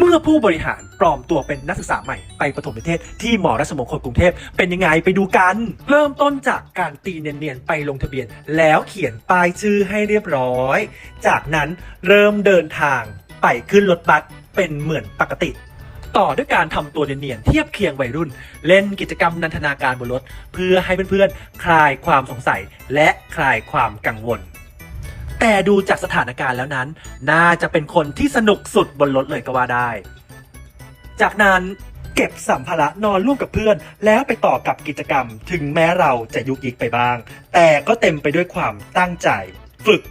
เมื่อผู้บริหารปลอมตัวเป็นนักศึกษาใหม่ไปประถมนิเทศที่หมอราชมงคลกรุงเทพเป็นยังไงไปดูกัน เริ่มต้นจากการตีเนียนๆไปลงทะเบียน แล้วเขียนป้ายชื่อให้เรียบร้อย จากนั้นเริ่มเดินทางไปขึ้นรถบัสเป็นเหมือนปกติ ต่อด้วยการทำตัวเนียนๆเทียบเคียงวัยรุ่น เล่นกิจกรรมนันทนาการบนรถ เพื่อให้เพื่อนๆคลายความสงสัยและคลายความกังวล แต่ดูจากสถานการณ์แล้วนั้น น่าจะเป็นคนที่สนุกสุดบนรถเลยก็ว่าได้ จากนั้นเก็บสัมภาระนอนร่วมกับเพื่อน แล้วไปต่อกับกิจกรรม ถึงแม้เราจะยุกยิกไปบ้าง แต่ก็เต็มไปด้วยความตั้งใจ ฝึก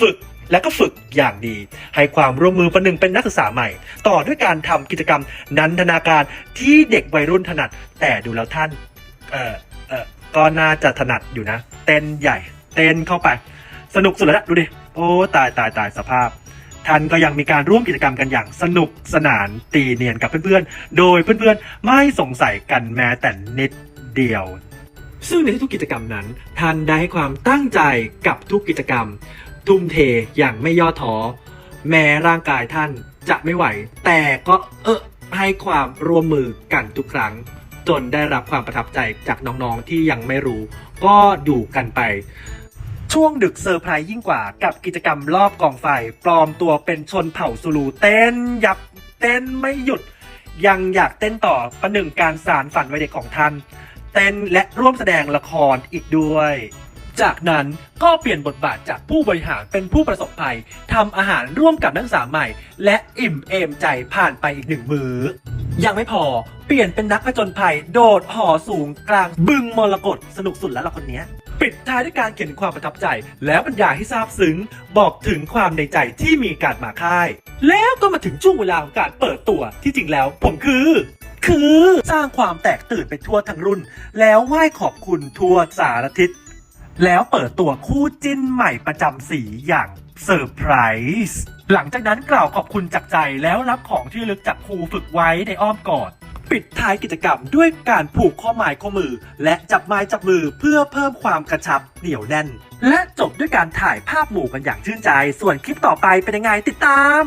ฝึกและก็ฝึกอย่างดี ให้ความร่วมมือประหนึ่งเป็นนักศึกษาใหม่ ต่อด้วยการทำกิจกรรมนันทนาการที่เด็กวัยรุ่นถนัด แต่ดูแล้วท่าน เออเออก็น่าจะถนัดอยู่นะ เต้นใหญ่ เต้นเข้าไป สนุกสุดแล้วนะดูดิ โอ้ตายตายตายสภาพ ท่านก็ยังมีการร่วมกิจกรรมกันอย่างสนุกสนานตีเนียนกับเพื่อนๆ โดยเพื่อนๆ ไม่สงสัยกันแม้แต่นิดเดียว ซึ่งในทุกกิจกรรมนั้น ท่านได้ให้ความตั้งใจกับทุกกิจกรรม ทุ่มเทอย่างไม่ย่อท้อ แม้ร่างกายท่านจะไม่ไหว แต่ก็เออให้ความร่วมมือกันทุกครั้ง จนได้รับความประทับใจจากน้องๆที่ยังไม่รู้ ก็ดูกันไป ช่วงดึกเซอร์ไพรส์ยิ่งกว่ากับกิจกรรมรอบกองไฟ ปลอมตัวเป็นชนเผ่าซูลูเต้นยับเต้นไม่หยุด ยังอยากเต้นต่อประหนึ่งการสารฝันวัยเด็กของท่าน เต้นและร่วมแสดงละครอีกด้วย จากนั้นก็เปลี่ยนบทบาทจากผู้บริหารเป็นผู้ประสบภัยทำอาหารร่วมกับนักศึกษาใหม่ และอิ่มเอมใจผ่านไปอีกหนึ่งมือ้อยังไม่พอเปลี่ยนเป็นนักผจญภัย โดดหอสูงกลางบึงมรกตสนุกสุดแล้วล่ะคนนี้ ปิดท้ายด้วยการเขียนความประทับใจ แล้วบรรยายให้ทราบซึ้ง บอกถึงความในใจที่มีการมาค่าย แล้วก็มาถึงช่วงเวลาของการเปิดตัวที่จริงแล้ว ผมคือ คือสร้างความแตกตื่นไปทั่วทั้งรุ่น แล้วไหว้ขอบคุณทั่วสารทิศแล้วเปิดตัวคู่จิ้นใหม่ประจำสีอย่างเซอร์ไพรส์หลังจากนั้นกล่าวขอบคุณจากใจแล้วรับของที่ลึกจากครูฝึกไว้ในอ้อมกอด ปิดท้ายกิจกรรมด้วยการผูกข้อหมายข้อมือ และจับไม้จับมือเพื่อเพิ่มความกระชับเหนียวแน่น และจบด้วยการถ่ายภาพหมู่กันอย่างชื่นใจ ส่วนคลิปต่อไปเป็นยังไงติดตาม